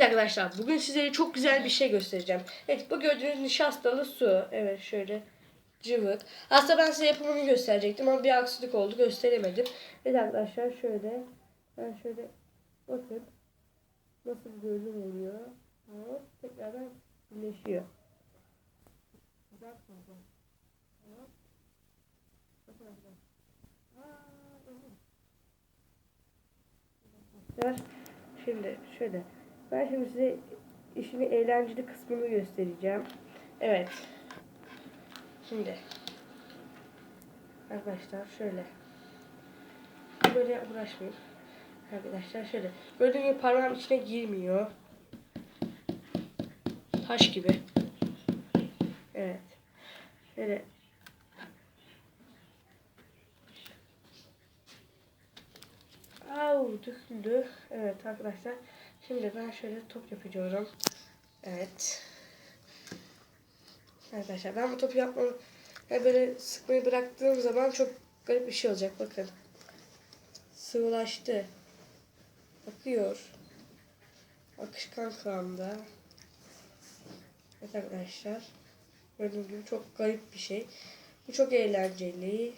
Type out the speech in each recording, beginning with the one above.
Arkadaşlar bugün size çok güzel bir şey göstereceğim. Evet bu gördüğünüz nişastalı su. Evet şöyle cıvık. Aslında ben size yapımını gösterecektim ama bir aksilik oldu gösteremedim. Evet arkadaşlar şöyle. Ben şöyle bakın. Nasıl bir görünüm oluyor. Hop, tekrardan birleşiyor. Güzel oldu. Hop. Bakın arkadaşlar. Aa, evet. Arkadaşlar, Şimdi şöyle. Ben şimdi size işin eğlenceli kısmını göstereceğim. Evet. Şimdi. Arkadaşlar şöyle. Böyle uğraşmayın. Arkadaşlar şöyle. Gördüğünüz gibi parmağım içine girmiyor. Taş gibi. Evet. Şöyle. Au döküldü. Evet arkadaşlar. Şimdi ben şöyle top yapıyorum. Evet. Arkadaşlar ben bu topu yapmam yani böyle sıkmayı bıraktığım zaman çok garip bir şey olacak. Bakın. Sıvılaştı. Akıyor. Akışkan kıvamda. Evet arkadaşlar. Gördüğünüz gibi çok garip bir şey. Bu çok eğlenceli.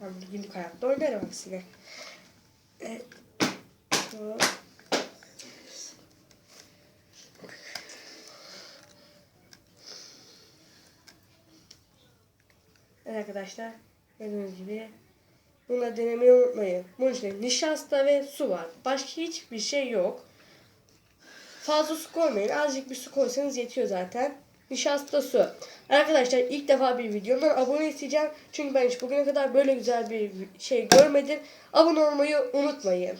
Ben günlük hayatta oynarım aksine. Evet. Hop. Evet arkadaşlar. Gördüğünüz gibi bunu denemeyi unutmayın. Bunun içinde nişasta ve su var. Başka hiçbir şey yok. Fazla su koymayın. Azıcık bir su koysanız yetiyor zaten. Nişasta su. Arkadaşlar ilk defa bir videomdan abone isteyeceğim. Çünkü ben hiç bugüne kadar böyle güzel bir şey görmedim. Abone olmayı unutmayın.